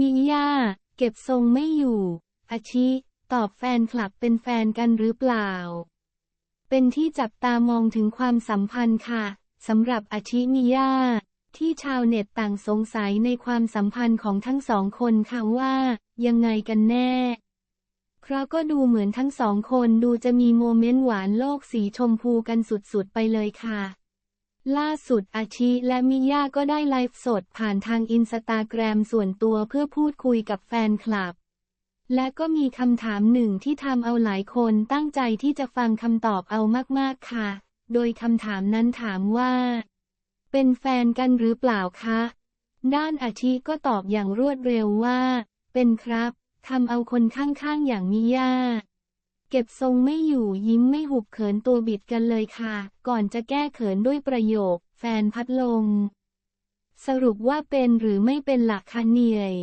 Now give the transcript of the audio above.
มิย่า เก็บทรงไม่อยู่อาชิตอบแฟนคลับเป็นแฟนกันหรือเปล่า เป็นที่จับตามองถึงความสัมพันธ์ค่ะสำหรับอาชิมิย่า ที่ชาวเน็ตต่างสงสัยในความสัมพันธ์ของทั้งสองคนค่ะว่า ยังไงกันแน่เพราะก็ดูเหมือนทั้งสองคนดูจะมีโมเมนต์หวานโลกสีชมพูกันสุดๆไปเลยค่ะ ล่าสุดอาชิและมิย่าก็ได้ไลฟ์สดผ่านทางอินสตาแกรมส่วนตัวเพื่อพูดคุยกับแฟนคลับ และก็มีคำถามหนึ่งที่ทำเอาหลายคนตั้งใจที่จะฟังคำตอบเอามากๆค่ะ โดยคำถามนั้นถามว่า เป็นแฟนกันหรือเปล่าคะ ด้านอาชิก็ตอบอย่างรวดเร็วว่า เป็นครับทำเอาคนข้างๆอย่างมิย่า เก็บทรงไม่อยู่ยิ้มไม่หุบเขินตัวบิดกันเลยค่ะ ก่อนจะแก้เขินด้วยประโยค แฟนพัดลม สรุปว่าเป็นหรือไม่เป็นหลักคะเนียย